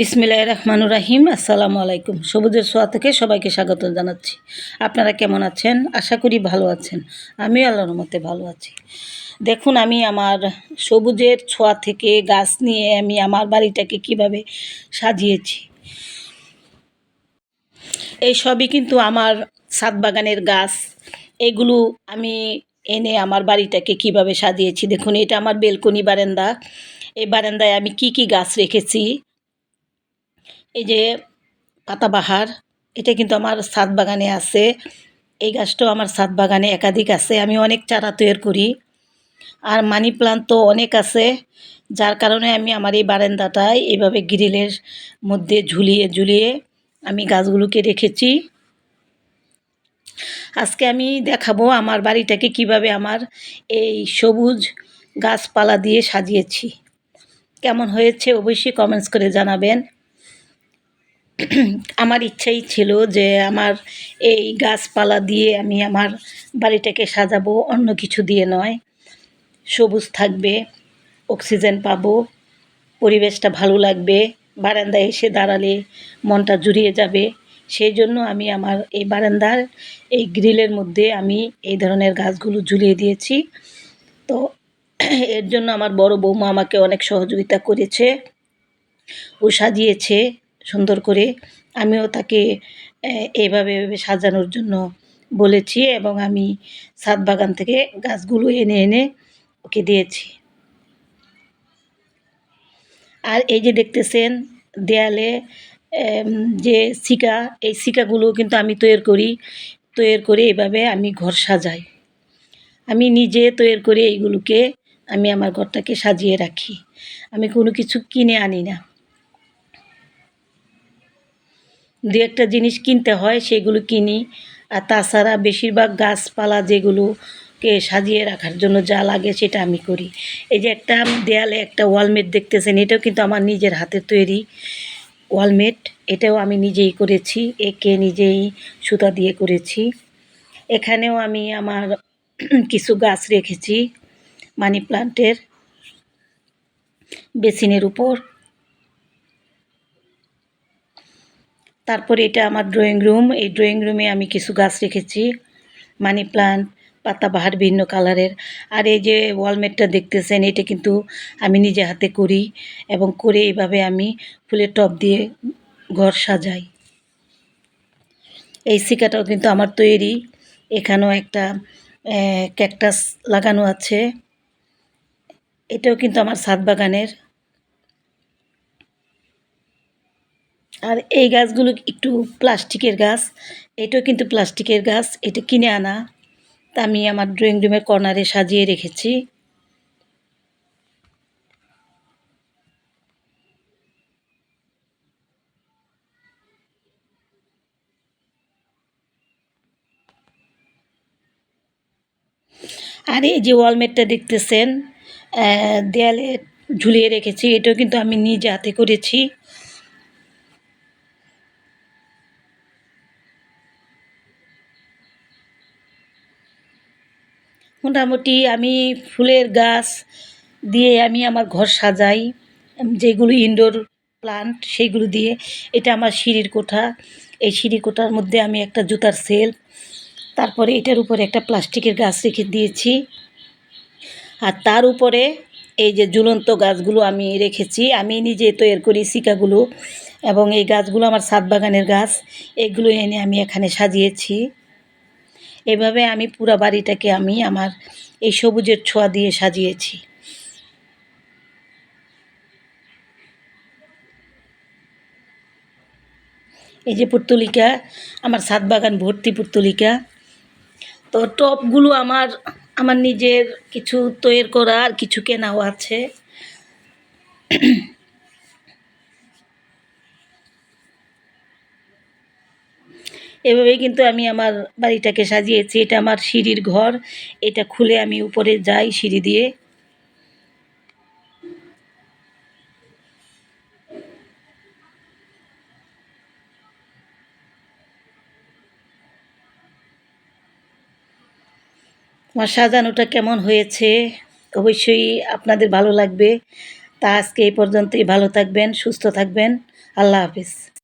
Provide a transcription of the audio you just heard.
বিসমিল্লাহ রহমানুর রাহিম, আসসালামু আলাইকুম। সবুজের সোয়া থেকে সবাইকে স্বাগত জানাচ্ছি। আপনারা কেমন আছেন? আশা করি ভালো আছেন। আমি আল্লাহর মতে ভালো আছি। দেখুন, আমি আমার সবুজের ছোঁয়া থেকে গাছ নিয়ে আমি আমার বাড়িটাকে কীভাবে সাজিয়েছি। এই সবই কিন্তু আমার সাত বাগানের গাছ। এগুলো আমি এনে আমার বাড়িটাকে কীভাবে সাজিয়েছি? দেখুন, এটা আমার বেলকনি বারান্দা। এই বারান্দায় আমি কি কি গাছ রেখেছি? এই যে পাতাবাহার, এটা কিন্তু আমার ছাদ বাগানে আছে। এই গাছটাও আমার ছাদ বাগানে একাধিক আছে। আমি অনেক চারা তৈরি করি। আর মানি প্লান্ট তো অনেক আছে। যার কারণে আমি আমার এই বারান্দাটায় এইভাবে গ্রিলের মধ্যে ঝুলিয়ে ঝুলিয়ে আমি গাছগুলোকে রেখেছি। আজকে আমি দেখাবো আমার বাড়িটাকে কীভাবে আমার এই সবুজ গাছপালা দিয়ে সাজিয়েছি। কেমন হয়েছে অবশ্যই কমেন্টস করে জানাবেন। আমার ইচ্ছাই ছিল যে আমার এই গাছপালা দিয়ে আমি আমার বাড়িটাকে সাজাবো, অন্য কিছু দিয়ে নয়। সবুজ থাকবে, অক্সিজেন পাবো, পরিবেশটা ভালো লাগবে, বারান্দায় এসে দাঁড়ালে মনটা জুড়িয়ে যাবে। সেই জন্য আমি আমার এই বারান্দার, এই গ্রিলের মধ্যে আমি এই ধরনের গাছগুলো ঝুলিয়ে দিয়েছি। তো এর জন্য আমার বড় বৌমা আমাকে অনেক সহযোগিতা করেছে ও সাজিয়েছে। সুন্দর করে আমিও তাকে এইভাবে এভাবে সাজানোর জন্য বলেছি এবং আমি ছাদ বাগান থেকে গাছগুলো এনে এনে ওকে দিয়েছি। আর এই যে দেখতেছেন দেয়ালে যে শিকা, এই সিকাগুলো কিন্তু আমি তৈরি করি, তৈরি করে এভাবে আমি ঘর সাজাই। আমি নিজে তৈরি করে এইগুলোকে আমি আমার ঘরটাকে সাজিয়ে রাখি। আমি কোনো কিছু কিনে আনি না। দু একটা জিনিস কিনতে হয়, সেগুলো কিনি। আর তাছাড়া বেশিরভাগ গাছপালা যেগুলোকে সাজিয়ে রাখার জন্য যা লাগে সেটা আমি করি। এই যে একটা দেয়ালে একটা ওয়ালমেট দেখতেছেন, এটাও কিন্তু আমার নিজের হাতের তৈরি ওয়ালমেট। এটাও আমি নিজেই করেছি, একে নিজেই সুতা দিয়ে করেছি। এখানেও আমি আমার কিছু গাছ রেখেছি, মানি প্লান্টের বেসিনের উপর। তারপরে এটা আমার ড্রয়িং রুম এই ড্রয়িং রুমে আমি কিছু গাছ রেখেছি মানি প্লান্ট পাতাবাহার ভিন্ন কালারের আর এই যে ওয়ালমেটটা দেখতেছেন, এটা কিন্তু আমি নিজে হাতে করি এবং করে এইভাবে আমি ফুলের টব দিয়ে ঘর সাজাই। এই শিকাটাও কিন্তু আমার তৈরি। এখানেও একটা ক্যাকটাস লাগানো আছে। এটাও কিন্তু আমার ছাদ বাগানের। আর এই গাছগুলো একটু প্লাস্টিকের গাছ। এটাও কিন্তু প্লাস্টিকের গাছ, এটা কিনে আনা। তা আমি আমার ড্রয়িং রুমের কর্নারে সাজিয়ে রেখেছি। আর এই যে ওয়ালমেটটা দেখতেছেন দেয়ালে ঝুলিয়ে রেখেছি, এটাও কিন্তু আমি নিজে হাতে করেছি। মোটামুটি আমি ফুলের গাছ দিয়ে আমি আমার ঘর সাজাই যেগুলো ইনডোর প্লান্ট সেইগুলো দিয়ে। এটা আমার সিঁড়ির কোঠা। এই সিঁড়ি কোঠার মধ্যে আমি একটা জুতার সেল তারপরে এটার উপরে একটা প্লাস্টিকের গাছ রেখে দিয়েছি। আর তার উপরে এই যে ঝুলন্ত গাছগুলো আমি রেখেছি, আমি নিজে তৈরি করি শিকাগুলো। এবং এই গাছগুলো আমার সাত বাগানের গাছ। এগুলো এনে আমি এখানে সাজিয়েছি। এভাবে আমি পুরো বাড়িটাকে আমি আমার এই সবুজের ছোঁয়া দিয়ে সাজিয়েছি। এই যে পুর্তলিকা, আমার সাত বাগান ভর্তি পুর্তলিকা। তো টপগুলো আমার আমার নিজের কিছু তৈরি করা আর কিছু কেনাও আছে। এভাবেই কিন্তু আমি আমার বাড়িটাকে সাজিয়েছি। এটা আমার সিঁড়ির ঘর। এটা খুলে আমি উপরে যাই সিঁড়ি দিয়ে। আমার সাজানোটা কেমন হয়েছে? অবশ্যই আপনাদের ভালো লাগবে। তা আজকে এই পর্যন্তই। ভালো থাকবেন, সুস্থ থাকবেন। আল্লাহ হাফিজ।